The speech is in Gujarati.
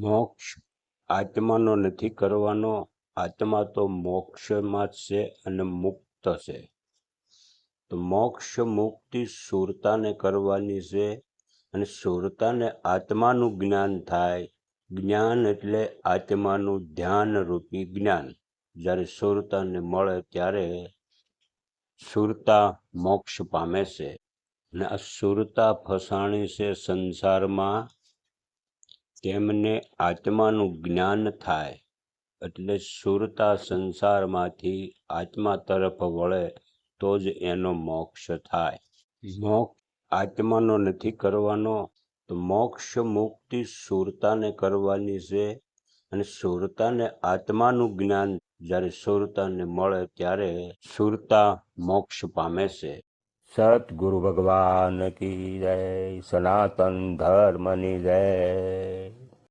મોક્ષ આત્માનો નથી કરવાનો. આત્મા તો મોક્ષમાં જ છે અને મુક્ત છે. તો મોક્ષ મુક્તિ સુરતાને કરવાની છે અને સુરતાને આત્માનું જ્ઞાન થાય. જ્ઞાન એટલે આત્માનું ધ્યાન રૂપી જ્ઞાન. જ્યારે સુરતાને મળે ત્યારે સુરતા મોક્ષ પામે છે. અને આ સુરતા ફસાણી છે સંસારમાં. તેમને આત્માનું જ્ઞાન થાય, એટલે સુરતા સંસારમાંથી આત્મા તરફ વળે, તો જ એનો મોક્ષ થાય. મોક્ષ આત્માનો નથી કરવાનો, તો મોક્ષ મુક્તિ સુરતાને કરવાની છે. અને સુરતાને આત્માનું જ્ઞાન જ્યારે સુરતાને મળે, ત્યારે સુરતા મોક્ષ પામે છે. સતગુરુ ભગવાન કી જય સનાતન ધર્મની જય